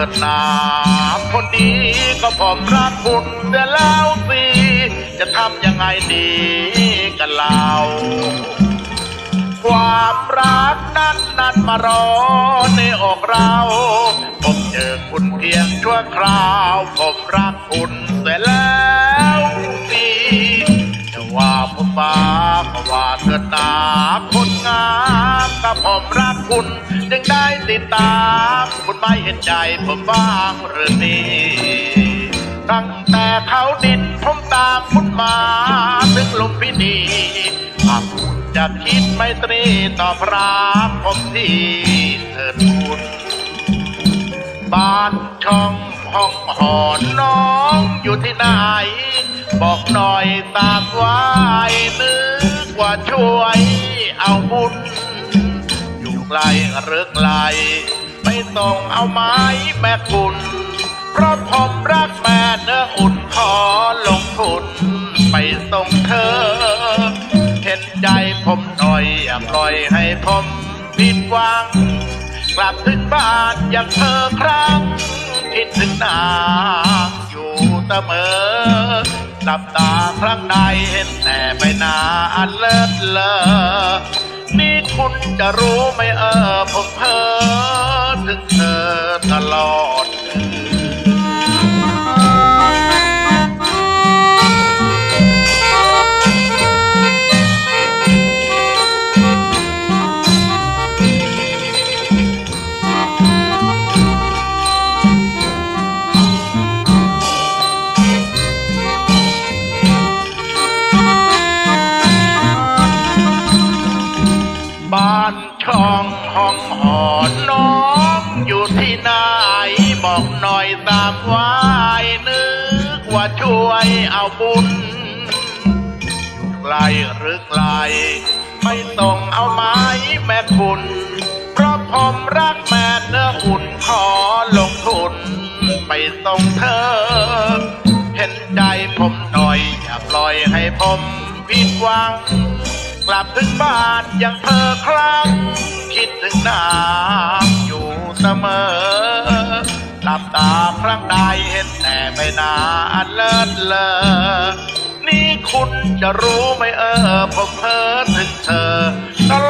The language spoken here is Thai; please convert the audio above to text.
ถิดนาคนดีก็ผมรักคุณเสียแล้วสิ จะทำยังไงดีกันเล่าความรักนั้นนั้นมารอในอกเราผมเจอคุณเพียงชั่วคราว ผมรักคุณเสียแล้วสิจะว่าผมบ้าก็ว่าเถิดนาคนงาม ก็ผมรักคุณ จึงได้ติดตาม คุณไม่เห็นใจผมบ้างหรือนี่ตั้งแต่เขาดินผมตามคุณมาถึงลุมพินีหากคุณจะคิดไม่ตรีต่อพระผมที่เถิดคุณบ้านช่องห้องหอนน้องอยู่ที่ไหน บอกหน่อยตามไว้นึกว่าช่วยเอาบุญ ไกลหรือไกลไม่ต้องเอาไม้แม่คุณ เพราะผมรักแม่เนื้ออุ่นขอลงทุน ไปส่งเธอ เห็นใจผมหน่อยอย่าปล่อยให้ผมผิดหวัง กลับถึงบ้านอย่างเธอครั้งคิดถึงนางอยู่เสมอหลับตาครั้งใดเห็นแต่ใบหน้าอันเลิศเลอ นี่คุณจะรู้ไหมเออผมเพ้อถึงเธอตลอด บ้านช่องห้องหอนน้องอยู่ที่ไหนบอกหน่อยตามไว้นึกว่าช่วยเอาบุญอยู่ไกลหรือไกล ไม่ต้องเอาไม้แม่คุณ เพราะผมรักแม่เนื้ออุ่นขอลงทุน ไปส่งเธอ เห็นใจผมหน่อยอย่าปล่อยให้ผมผิดหวัง กลับถึงบ้านยังเพอครั้งคิดถึงนางอยู่เสมอ หลับตาครั้งใดเห็นแต่ใบหน้าอันเลิศเลอนี่คุณจะรู้ไหมเออผมเพ้อถึงเธอตลอ